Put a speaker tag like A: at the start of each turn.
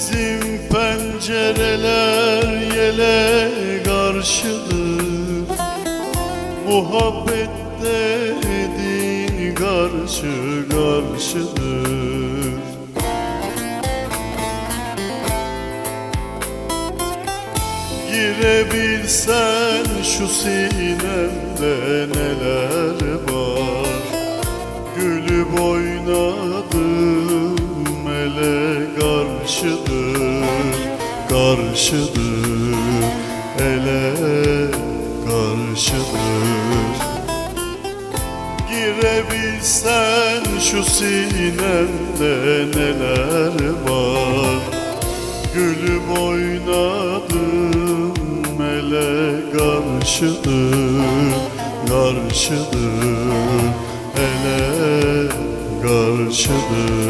A: Bizim pencereler yele karşıdır Muhabbet dediğin karşı karşıdır Girebilsen şu sinemde neler var? Gülüp oynadım Karşıdır ele karşıdır. Girebilsen şu sinemde neler var? Gülüp oynadım ele karşıdır Karşıdır. Ele karşıdır